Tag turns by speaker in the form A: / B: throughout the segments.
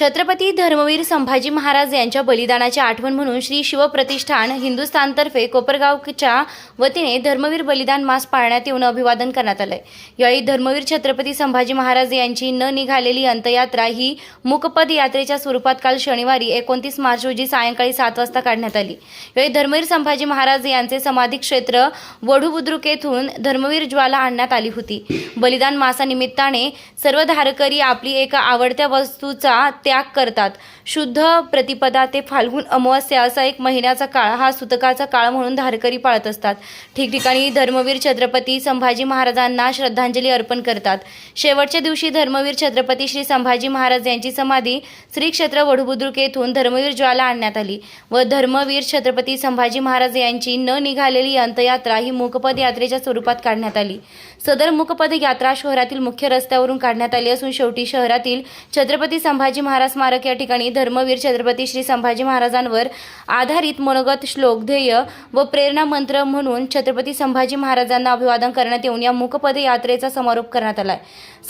A: छत्रपती धर्मवीर संभाजी महाराज यांच्या बलिदानाची आठवण म्हणून श्री शिवप्रतिष्ठान हिंदुस्थानतर्फे कोपरगावच्या वतीने धर्मवीर बलिदान मास पाळण्यात येऊन अभिवादन करण्यात आलंय. यावेळी धर्मवीर छत्रपती संभाजी महाराज यांची न निघालेली अंतयात्रा ही मुकपद यात्रेच्या स्वरूपात काल शनिवारी एकोणतीस मार्च रोजी सायंकाळी सात वाजता काढण्यात आली. यावेळी धर्मवीर संभाजी महाराज यांचे समाधी क्षेत्र वढू बुद्रुक येथून धर्मवीर ज्वाला आणण्यात आली होती. बलिदान मासानिमित्ताने सर्व धारकरी आपली एका आवडत्या वस्तूचा त्याग करतात. शुद्ध प्रतिपदा ते फाल्गुन अमावस्या असा एक महिन्याचा काळ हा सुतकाचा काळ म्हणून धारकरी पाळत असतात. ठिकठिकाणी धर्मवीर छत्रपती संभाजी महाराजांना श्रद्धांजली अर्पण करतात. शेवटच्या दिवशी धर्मवीर छत्रपती श्री संभाजी महाराज यांची समाधी श्री क्षेत्र वढुबुद्रुक येथून धर्मवीर ज्वाला आणण्यात आली व धर्मवीर छत्रपती संभाजी महाराज यांची न निघालेली अंतयात्रा ही मूकपद यात्रेच्या स्वरूपात काढण्यात आली. सदर मूकपद यात्रा शहरातील मुख्य रस्त्यावरून काढण्यात आली असून शेवटी शहरातील छत्रपती संभाजी महाराज स्मारक या ठिकाणी धर्मवीर छत्रपती श्री संभाजी महाराजांवर आधारित मनोगत श्लोक ध्येय व प्रेरणा मंत्र म्हणून छत्रपती संभाजी महाराजांना अभिवादन करण्यात येऊन या मुखपद यात्रेचा समारोप करण्यात आलाय.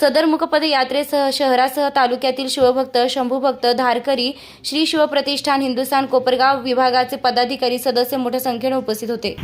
A: सदर मुखपद यात्रेसह शहरासह तालुक्यातील शिवभक्त शंभूभक्त धारकरी श्री शिवप्रतिष्ठान हिंदुस्थान कोपरगाव विभागाचे पदाधिकारी सदस्य मोठ्या संख्येने उपस्थित होते.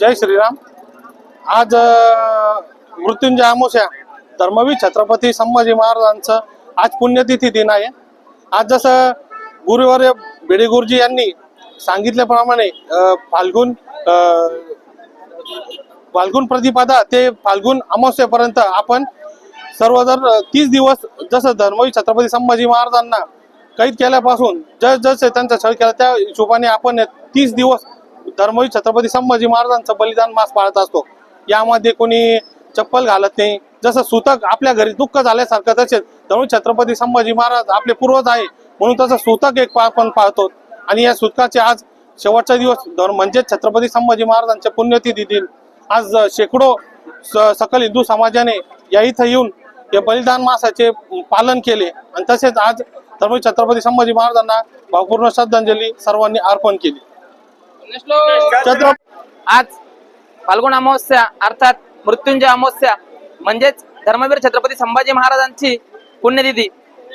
B: जय श्रीराम. आज मृत्युंजय अमावस्या धर्मवीर छत्रपती संभाजी महाराजांचं आज पुण्यतिथी दिन आहे. आज जसं गुरुवर्य बेडे गुरुजी यांनी सांगितल्याप्रमाणे फाल्गुन फाल्गुन प्रतिपदा ते फाल्गुन अमावस्येपर्यंत आपण सर्व जर तीस दिवस जसं धर्मवीर छत्रपती संभाजी महाराजांना कैद केल्यापासून जस जसे त्यांचा छळ केला त्या हिशोबाने आपण तीस दिवस धर्मवीर छत्रपती संभाजी महाराजांचं बलिदान मास पाळत असतो. यामध्ये कोणी चप्पल घालत नाही. जसं सुतक आपल्या घरी दुःख झाल्यासारखं तसेच धर्मवीर छत्रपती संभाजी महाराज आपले पूर्वज आहे म्हणून तसं सुतक एक पा- आपण पाळतो. आणि या सुतकाचे आज शेवटचा दिवस धर्म म्हणजे छत्रपती संभाजी महाराजांच्या पुण्यतिथी दिन आज शेकडो स- सकल हिंदू समाजाने या इथं येऊन या बलिदान मासाचे पालन केले. आणि तसेच आज धर्मवीर छत्रपती संभाजी महाराजांना भावपूर्ण श्रद्धांजली सर्वांनी अर्पण केली. छत्र
C: आज फाल्गुन अमावस्या अर्थात मृत्युंजय अमावस्या म्हणजेच धर्मवीर छत्रपती संभाजी महाराजांची पुण्यतिथी.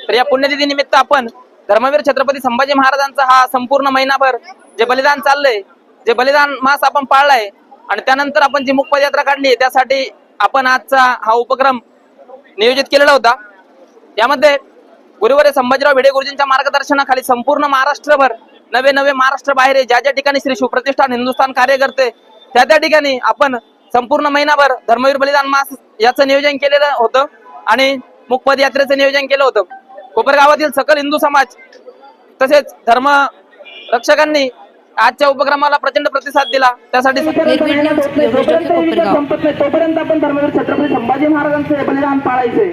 C: तर या पुण्यतिथी निमित्त आपण धर्मवीर छत्रपती संभाजी महाराजांचा हा संपूर्ण महिनाभर जे बलिदान चाललंय जे बलिदान मास आपण पाळलाय आणि त्यानंतर आपण जी मुख पदयात्रा काढली त्यासाठी आपण आजचा हा उपक्रम नियोजित केलेला होता. यामध्ये गुरुवारी संभाजीराव भिडे गुरुजींच्या मार्गदर्शनाखाली संपूर्ण महाराष्ट्रभर नवे नवे महाराष्ट्र बाहेर ज्या ज्या ठिकाणी श्री शिवप्रतिष्ठान हिंदुस्थान कार्य करते त्या त्या ठिकाणी आपण संपूर्ण महिनाभर धर्मवीर बलिदान मास याचं नियोजन केलेलं होतं आणि मुखपद यात्रेचं नियोजन केलं होतं. कोपरगावातील सकल हिंदू समाज तसेच धर्म रक्षकांनी आजच्या उपक्रमाला प्रचंड प्रतिसाद दिला. त्यासाठी
D: तोपर्यंत आपण धर्मवीर छत्रपती संभाजी महाराजांचे बलिदान पाळायचंय.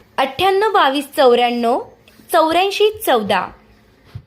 A: अठ्ठ्याण्णव बावीस चौऱ्याण्णव चौऱ्याऐंशी चौदा.